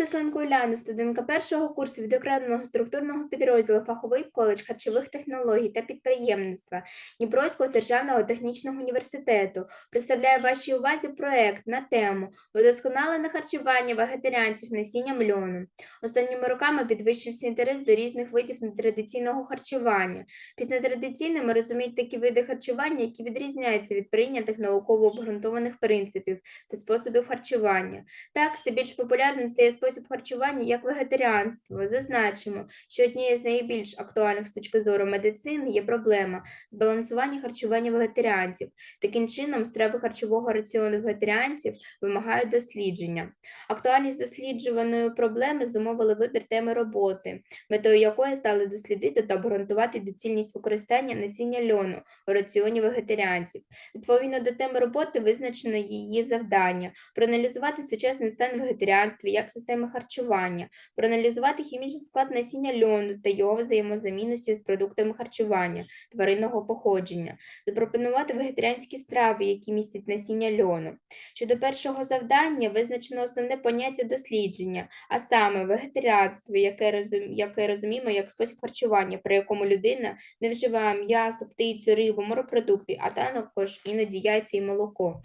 Тесленко Уляна, студентка першого курсу відокремленого структурного підрозділу фаховий коледж харчових технологій та підприємництва Дніпровського державного технічного університету, представляю вашій увазі проект на тему Удосконалене харчування вегетаріанців насінням льону. Останніми роками підвищився інтерес до різних видів нетрадиційного харчування. Під нетрадиційними розуміють такі види харчування, які відрізняються від прийнятих науково обґрунтованих принципів та способів харчування. Так, все більш популярним стає спосіб харчування як вегетаріанство. Зазначимо, що однією з найбільш актуальних з точки зору медицини є проблема збалансування харчування вегетаріанців. Таким чином, страви харчового раціону вегетаріанців вимагають дослідження. Актуальність досліджуваної проблеми зумовили вибір теми роботи, метою якої стали дослідити та обґрунтувати доцільність використання насіння льону у раціоні вегетаріанців. Відповідно до теми роботи визначено її завдання проаналізувати сучасний стан вегетаріанства як системи харчування, проаналізувати хімічний склад насіння льону та його взаємозамінності з продуктами харчування тваринного походження, запропонувати вегетаріанські страви, які містять насіння льону. Щодо першого завдання визначено основне поняття дослідження, а саме вегетаріанство, яке, яке розуміємо як спосіб харчування, при якому людина не вживає м'ясо, птицю, рибу, морепродукти, а також іноді яйця і молоко.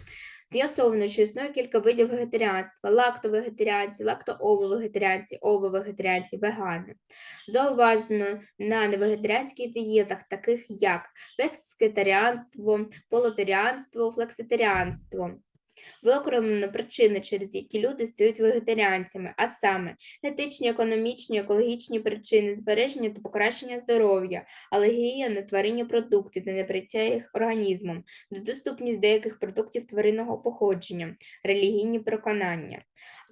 З'ясовано, що існує кілька видів вегетаріанства: лактовегетаріанці, лактоововегетаріанці, ововегетаріанці, вегани. Зауважено на невегетаріанських дієтах, таких як векскетаріанство, полотаріанство, флекситаріанство. Виокремлено причини, через які люди стають вегетаріанцями, а саме етичні, економічні, екологічні причини, збереження та покращення здоров'я, алергія на тваринні продукти та неприття їх організмом, недоступність деяких продуктів тваринного походження, релігійні переконання.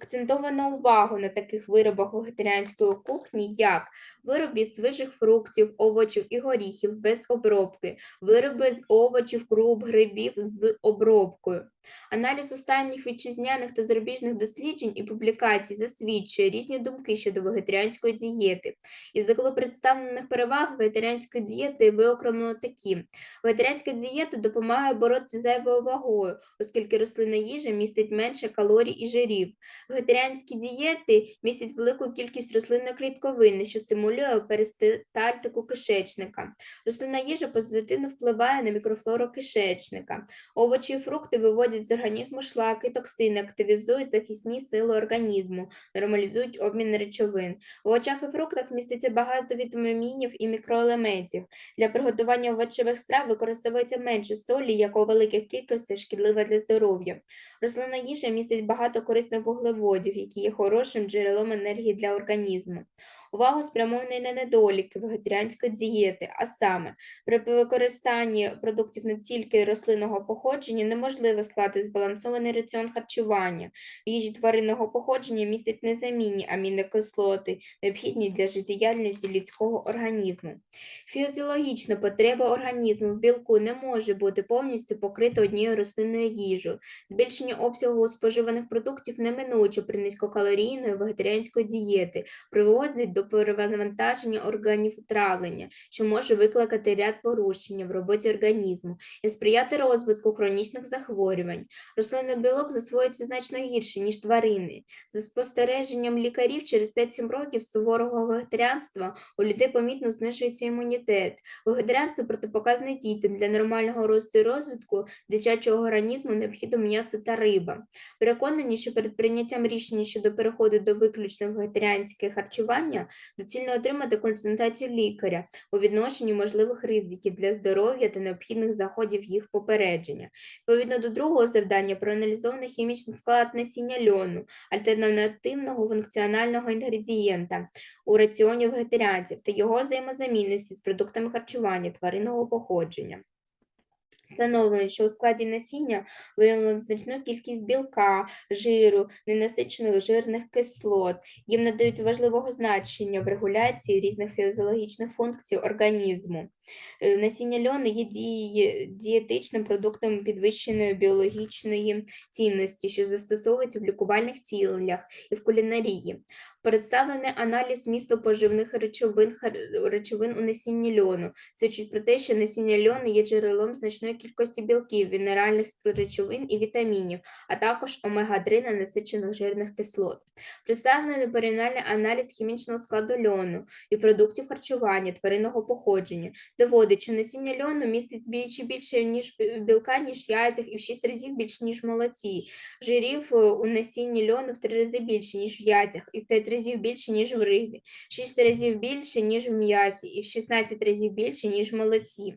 Акцентовано увагу на таких виробах вегетаріанської кухні, як вироби з свіжих фруктів, овочів і горіхів без обробки, вироби з овочів, круп, грибів з обробкою. Аналіз останніх вітчизняних та зарубіжних досліджень і публікацій засвідчує різні думки щодо вегетаріанської дієти. Із закло представлених переваг вегетаріанської дієти виокремлено такі: вегетаріанська дієта допомагає боротися з зайвою вагою, оскільки рослинна їжа містить менше калорій і жирів. Вегетаріанські дієти містять велику кількість рослинної клітковини, що стимулює перистальтику кишечника. Рослинна їжа позитивно впливає на мікрофлору кишечника. Овочі і фрукти виводять з організму шлаки, токсини, активізують захисні сили організму, нормалізують обмін речовин. В овочах і фруктах міститься багато вітамінів і мікроелементів. Для приготування овочевих страв використовується менше солі, яка у великих кількостях шкідлива для здоров'я. Рослинна їжа містить багато корисних вуглеводів, які є хорошим джерелом енергії для організму. Увагу спрямований на недоліки вегетаріанської дієти, а саме при використанні продуктів не тільки рослинного походження неможливо склати збалансований раціон харчування. В їжі тваринного походження містять незамінні амінокислоти, необхідні для життєдіяльності людського організму. Фізіологічна потреба організму в білку не може бути повністю покрита однією рослинною їжею. Збільшення обсягу споживаних продуктів неминуче при низькокалорійної вегетаріанської дієти приводить до перевантаження органів травлення, що може викликати ряд порушень в роботі організму і сприяти розвитку хронічних захворювань. Рослинний білок засвоюється значно гірше, ніж тварини. За спостереженням лікарів, через 5-7 років суворого вегетаріанства у людей помітно знижується імунітет. Вегетаріанство протипоказане дітям для нормального росту і розвитку дитячого організму необхідно м'ясо та риба. Переконані, що перед прийняттям рішення щодо переходу до виключно вегетаріанське харчування доцільно отримати консультацію лікаря у відношенні можливих ризиків для здоров'я та необхідних заходів їх попередження. Відповідно до другого завдання проаналізований хімічний склад насіння льону, альтернативного функціонального інгредієнта у раціоні вегетаріанців та його взаємозамінності з продуктами харчування тваринного походження. Встановлено, що у складі насіння виявлено значну кількість білка, жиру, ненасичених жирних кислот. Їм надають важливого значення в регуляції різних фізіологічних функцій організму. Е, Насіння льону є діє- дієтичним продуктом підвищеної біологічної цінності, що застосовується в лікувальних цілях і в кулінарії. Представлений аналіз місту поживних речовин, речовин у насінні льону. Свідчить про те, що насіння льону є джерелом значної кількості білків, мінеральних речовин і вітамінів, а також омега-3 ненасичених жирних кислот. Представлено порівняльний аналіз хімічного складу льону і продуктів харчування тваринного походження, доводить, що насіння льону містить більше більше ніж білка, ніж в яйцях, і в 6 разів більше, ніж в молоці. Жирів е, у насінні льону в 3 рази більше, ніж в яйцях, і в 5 разів більше, ніж в рибі, в 6 разів більше, ніж в м'ясі, і в 16 разів більше, ніж в молоці.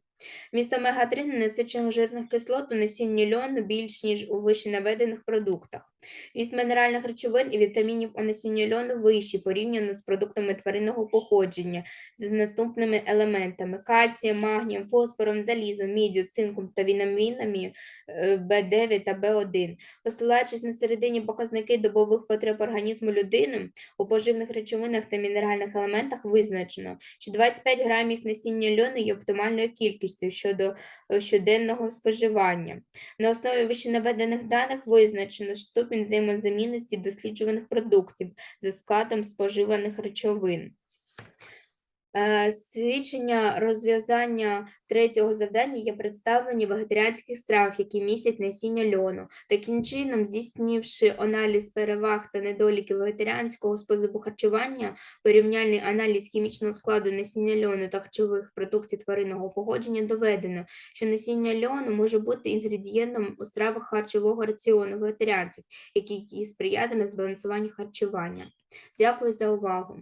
Вміст омега-3 ненасичених жирних кислот у насінні льону більш, ніж у вищенаведених продуктах. Вміст мінеральних речовин і вітамінів у насінні льону вищий порівняно з продуктами тваринного походження з наступними елементами: кальцієм, магнієм, фосфором, залізом, міддю, цинком та вітамінами е, В9 та В1. Посилаючись на середині показники добових потреб організму людини, у поживних речовинах та мінеральних елементах визначено, що 25 грамів насіння льону є оптимальною кількістю щодо е, щоденного споживання. На основі вищенаведених даних визначено ступінь взаємозамінності досліджуваних продуктів за складом споживаних речовин. Е, Свідчення розв'язання третього завдання є представлені вегетаріанських страв, які містять насіння льону. Таким чином, здійснивши аналіз переваг та недоліків вегетаріанського способу харчування, порівняльний аналіз хімічного складу насіння льону та харчових продуктів тваринного походження доведено, що насіння льону може бути інгредієнтом у стравах харчового раціону вегетаріанців, який сприятиме збалансуванню харчування. Дякую за увагу.